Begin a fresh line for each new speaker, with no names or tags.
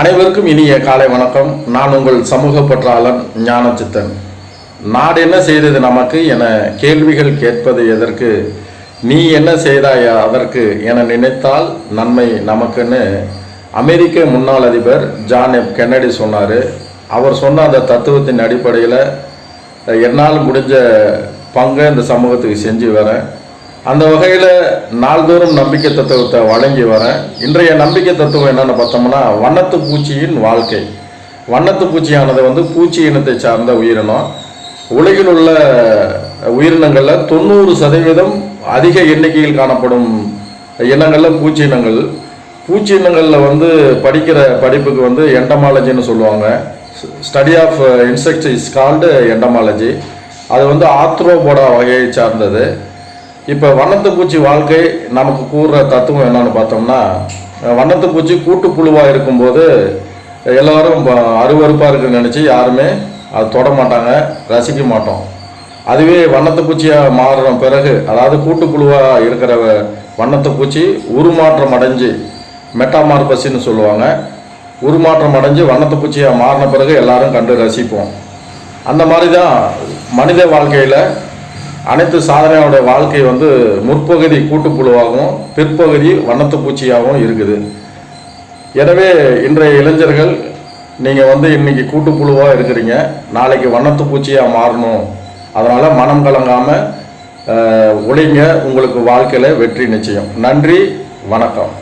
அனைவருக்கும் இனிய காலை வணக்கம். நான் உங்கள் சமூக பற்றாளன் ஞானச்சித்தன். நாடு என்ன செய்தது நமக்கு என கேள்விகள் கேட்பது எதற்கு? நீ என்ன செய்தாய் அதற்கு என நினைத்தால் நன்மை நமக்குன்னு அமெரிக்க முன்னாள் அதிபர் ஜான் எஃப் கென்னடி சொன்னார். அவர் சொன்ன அந்த தத்துவத்தின் அடிப்படையில் என்னால் முடிஞ்ச பங்கை இந்த சமூகத்துக்கு செஞ்சு வரேன். அந்த வகையில் நாள்தோறும் நம்பிக்கை தத்துவத்தை வழங்கி வரேன் இன்றைய நம்பிக்கை தத்துவம் என்னென்னு பார்த்தோம்னா வண்ணத்து பூச்சியின் வாழ்க்கை. வண்ணத்து பூச்சியானது வந்து பூச்சி இனத்தை சார்ந்த உயிரினம். உலகில் உள்ள உயிரினங்களில் தொண்ணூறு சதவீதம் அதிக எண்ணிக்கையில் காணப்படும் இனங்களில் பூச்சி இனங்கள். பூச்சி இனங்களில் வந்து படிக்கிற படிப்புக்கு வந்து எண்டமாலஜின்னு சொல்லுவாங்க. Study of insect is called entomology அது வந்து ஆத்ரோபோடா வகையை சார்ந்தது. இப்போ வண்ணத்து பூச்சி வாழ்க்கை நமக்கு கூறுற தத்துவம் என்னன்னு பார்த்தோம்னா வண்ணத்து பூச்சி கூட்டுப்புழுவாக இருக்கும்போது எல்லோரும் அருவறுப்பாக அருவருப்பாக இருக்குன்னு நினச்சி யாருமே அது தொட மாட்டாங்க ரசிக்க மாட்டோம். அதுவே வண்ணத்து பூச்சியாக மாறுற பிறகு அதாவது கூட்டுப்புழுவாக இருக்கிற வண்ணத்து பூச்சி உருமாற்றம் அடைஞ்சு மெட்டாமார்பஸின்னு சொல்லுவாங்க உருமாற்றம் அடைஞ்சு வண்ணத்து பூச்சியாக மாறின பிறகு எல்லாரும் கண்டு ரசிப்போம். அந்த மாதிரி தான் மனித வாழ்க்கையில் அனைத்து சாதனையோட வாழ்க்கை வந்து முற்பகுதி கூட்டுப்புழுவாகவும் பிற்பகுதி வண்ணத்து பூச்சியாகவும் இருக்குது. எனவே இன்றைய இளைஞர்கள் நீங்கள் வந்து இன்னைக்கு கூட்டுப்புழுவாக இருக்கிறீங்க. நாளைக்கு வண்ணத்து பூச்சியாக மாறணும். அதனால் மனம் கலங்காமல் ஒளிங்க உங்களுக்கு வாழ்க்கையில் வெற்றி நிச்சயம். நன்றி வணக்கம்.